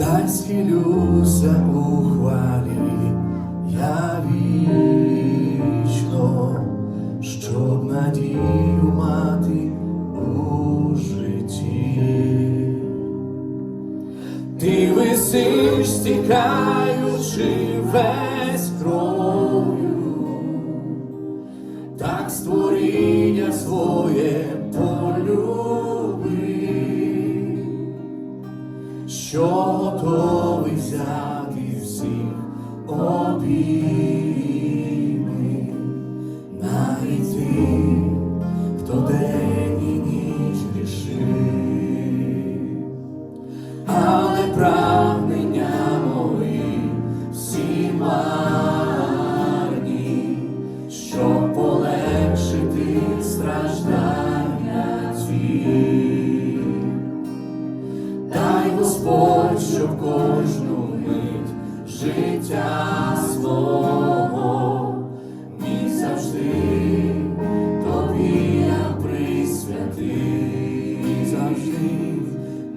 хай схилюся у хвалі, я вічно, щоб надію мати у житті. Ти висиш, стікаючи весь кров'ю, так створіння своє навіть ти, хто день ніч грішив але прагнення мої всі марні, щоб полегшити страждання. Дай Господь, щоб кожну мить життя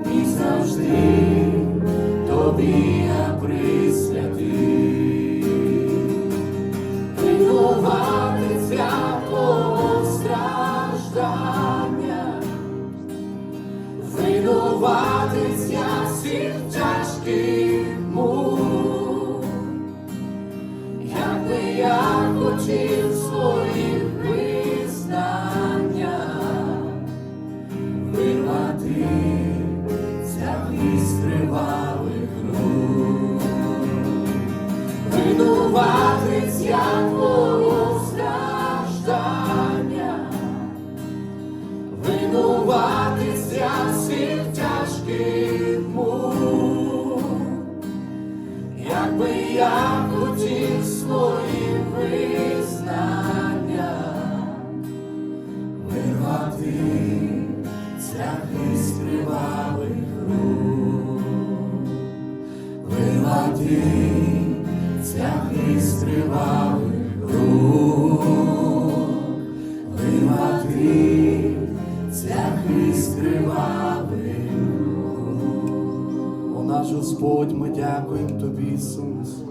міг завжди тобі я присвятив. Винувати всякого страждання, всіх тяжких мук, якби я хотів якби я хотів своїм визнання, Господь, ми дякуємо Тобі, Ісус,